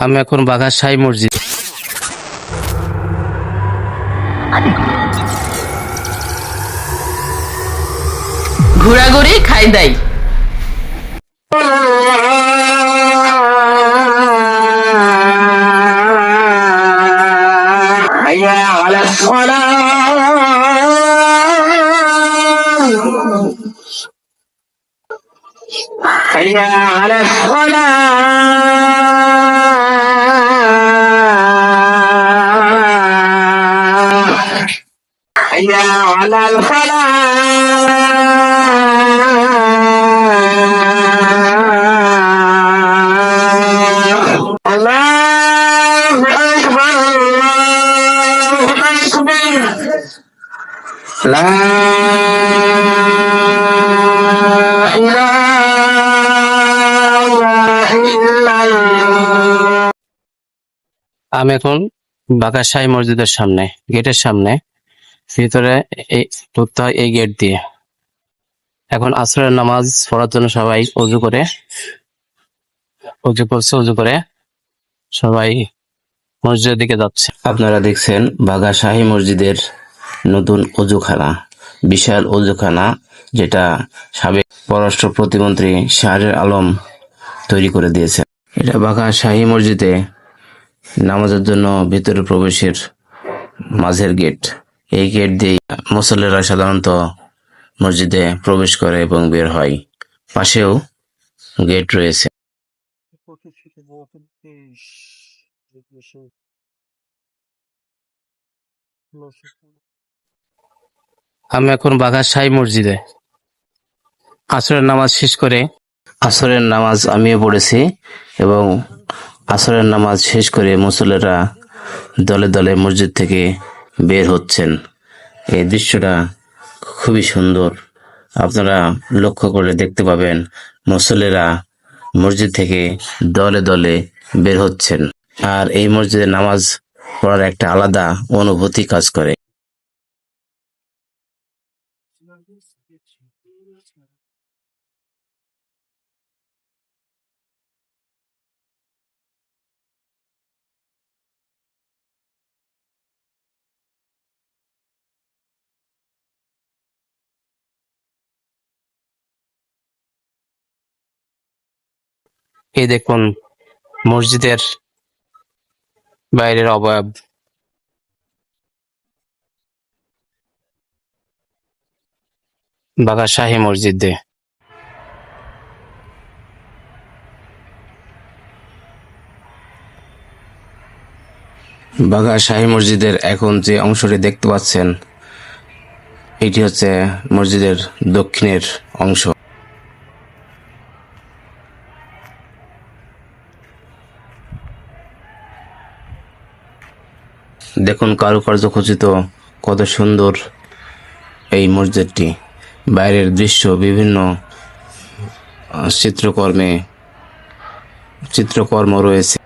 আমি এখন বাঘা সাই মসজিদ ঘোরাঘুরি খাই দেয় حي على الصلاة حي على الفلاح الله أكبر الله أكبر لا إله إلا الله আমি এখন বাঘা সাই মসজিদের সামনে গেটের সামনে ভিতরে এই ঢুকতে হয় এই গেট দিয়ে। এখন আসরের নামাজ পড়ার জন্য সবাই অজু করে অজু করছে অজু করে সবাই মসজিদের দিকে যাচ্ছে। আপনারা দেখছেন বাঘা শাহী মসজিদের নতুন অজুখানা বিশাল অজুখানা যেটা সাবেক পররাষ্ট্র প্রতিমন্ত্রী শাহরের আলম তৈরি করে দিয়েছেন। এটা বাঘা শাহী মসজিদে নামাজের জন্য ভিতরে প্রবেশের মাঝের গেট এই গেট দিয়ে মুসল্লিরা সাধারণত মসজিদে প্রবেশ করে এবং বের হয়। পাশেও গেট রয়েছে। আমি এখন বাঘা সাই মসজিদে। আসরের নামাজ শেষ করে আসরের নামাজ আমিও পড়েছি এবং আসরের নামাজ শেষ করে মুসল্লিরা দলে দলে মসজিদ থেকে বের হচ্ছেন। এই দৃশ্যটা খুবই সুন্দর। আপনারা লক্ষ্য করলে দেখতে পাবেন মুসল্লিরা মসজিদ থেকে দলে দলে বের হচ্ছেন। আর এই মসজিদে নামাজ পড়ার একটা আলাদা অনুভূতি কাজ করে। এই দেখুন, মসজিদের বাইরের অবয়ব। বাঘা শাহী মসজিদে। বাঘা শাহী মসজিদের এখন যে অংশটি দেখতে পাচ্ছেন, এটি হচ্ছে মসজিদের দক্ষিণের অংশ। দেখুন কারুকার্য খচিত, কত সুন্দর এই মসজিদটি। বাইরের দৃশ্য বিভিন্ন চিত্রকর্মে, চিত্রকর্ম রয়েছে।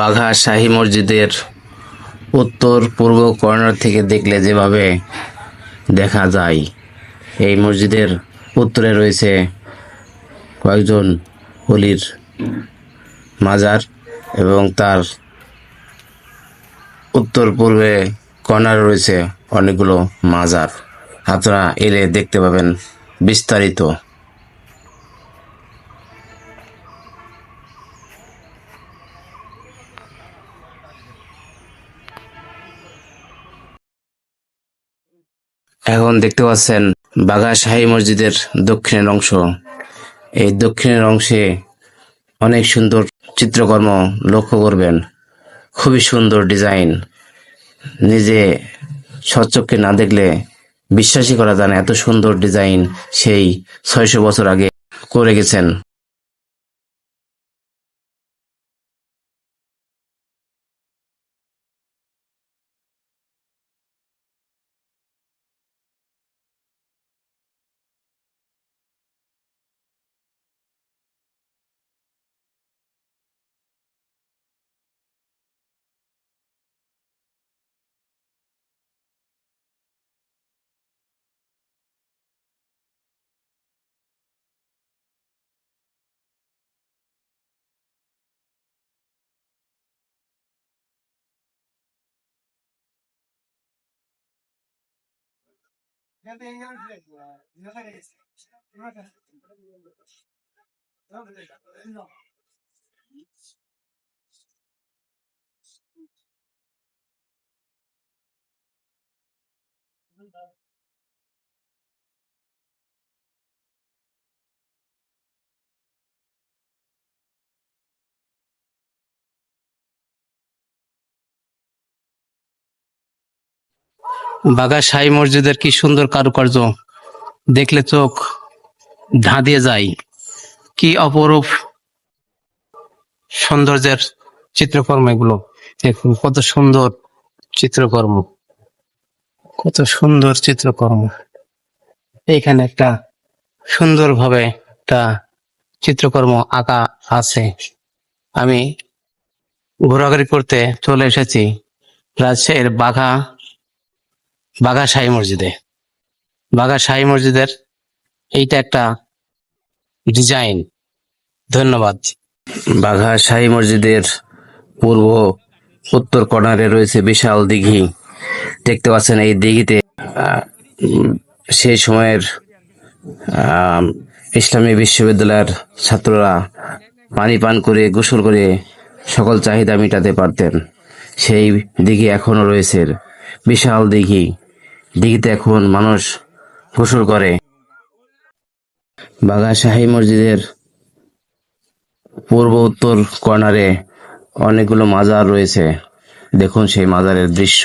বাঘা শাহী মসজিদের উত্তর পূর্ব কর্নার থেকে দেখলে যেভাবে দেখা যায়, এই মসজিদের উত্তরে রয়েছে কয়েকজন অলির মাজার এবং তার উত্তর পূর্বে কর্নারে রয়েছে অনেকগুলো মাজার। আপনারা এলে দেখতে পাবেন বিস্তারিত। এখন দেখতে পাচ্ছেন বাঘা শাহী মসজিদের দক্ষিণের অংশ। এই দক্ষিণের অংশে অনেক সুন্দর চিত্রকর্ম লক্ষ্য করবেন। খুবই সুন্দর ডিজাইন। নিজে স্বচক্ষে না দেখলে বিশ্বাসই করা যায় না, এত সুন্দর ডিজাইন সেই ছয়শো বছর আগে করে গেছেন। 连白羊似的，你还你还怎么着？怎么着？বাঘা সাই মসজিদের কি সুন্দর কারুকার্য? দেখলে চোখ ধাঁধিয়ে যায়। কি অপরূপ সৌন্দর্যের চিত্রকর্ম এগুলো। দেখুন, কত সুন্দর চিত্রকর্ম। কত সুন্দর চিত্রকর্ম। এখানে একটা সুন্দরভাবে একটা চিত্রকর্ম আঁকা আছে। আমি ঘোরাঘুরি করতে চলে এসেছি। রাজশাহীর বাঘা বাঘা শাহী মসজিদে। বাঘা শাহী মসজিদের এইটা একটা ডিজাইন। ধন্যবাদ। বাঘা শাহী মসজিদের পূর্ব উত্তর কর্নারে রয়েছে বিশাল দিঘি। দেখতে পাচ্ছেন এই দিঘিতে সেই সময়ের ইসলামী বিশ্ববিদ্যালয়ের ছাত্ররা পানি পান করে, গোসল করে সকল চাহিদা মেটাতে পারতেন। সেই দিঘি এখনও রয়েছে। বিশাল দিঘি। দিঘিতে এখন মানুষ গোসল করে। বাঘা শাহী মসজিদের পূর্ব উত্তর কর্নারে অনেকগুলো মাজার রয়েছে। দেখুন সেই মাজারের দৃশ্য।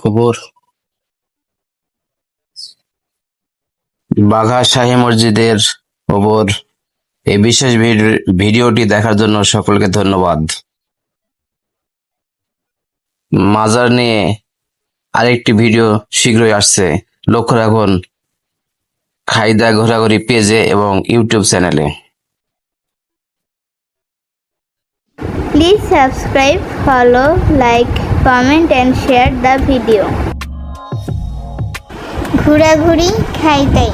কুবুর। বাঘা শাহী মসজিদের ওপর এই বিশেষ ভিডিওটি দেখার জন্য সকলকে ধন্যবাদ। মাজার নিয়ে আরেকটি ভিডিও শীঘ্রই আসছে। লক্ষ্য রাখুন, খাইদা ঘোরাঘুরি পেজে এবং ইউটিউব চ্যানেলে। Please subscribe, follow, like, comment and share the video. ঘোরাঘুরি খাইতাই